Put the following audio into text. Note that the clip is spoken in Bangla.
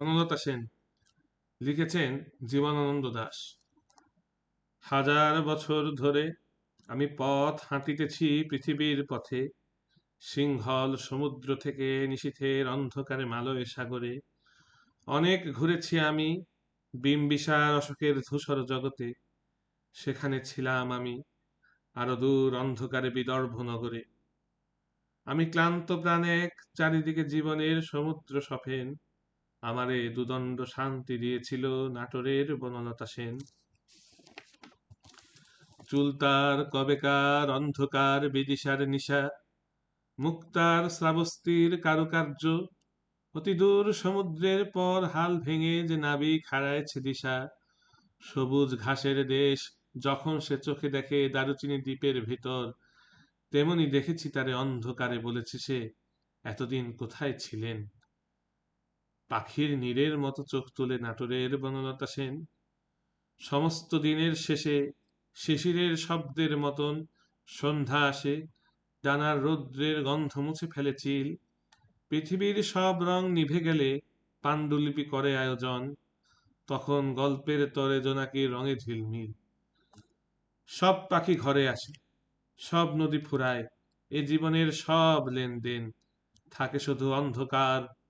বনলতা সেন। লিখেছেন জীবনানন্দ দাশ হাজার বছর ধরে আমি পথ হাঁটিতেছি পৃথিবীর পথে। সিংহল সমুদ্র থেকে নিশীথের অন্ধকারে মালয় সাগরে। অনেক ঘুরেছি আমি বিম্বিসার অশোকের ধূসর জগতে। সেখানে ছিলাম আমি আরও দূর অন্ধকারে বিদর্ভ নগরে। আমি ক্লান্ত প্রাণে চারিদিকে জীবনের সমুদ্র সফেন। আমারে দুদণ্ড শান্তি দিয়েছিল নাটোরের বনলতা সেন। চুলতার কবেকার, অন্ধকার, বিদিশার নিশা। মুক্তার শ্রাবস্তির কারুকার্য। অতি দূর সমুদ্রের পর হাল ভেঙে যে নাবিক হারায়ছে দিশা। সবুজ ঘাসের দেশ যখন সে চোখে দেখে দারুচিনি দ্বীপের ভিতর, তেমনি দেখেছি তারে অন্ধকারে বলেছে সে, এতদিন কোথায় ছিলেন? পাখির নীরের মতো চোখ তুলে নাটোরের বনলতা সেন। সমস্ত দিনের শেষে শিশিরের শব্দের মতন সন্ধ্যা আসে, ডানার রৌদ্রের গন্ধ মুছে ফেলে চিল। পৃথিবীর সব রং নিভে গেলে পাণ্ডুলিপি করে আয়োজন, তখন গল্পের তরে জোনাকির রঙে ঝিলমিল সব পাখি ঘরে আসে, সব নদী ফুরায়, এ জীবনের সব লেনদেন। থাকে শুধু অন্ধকার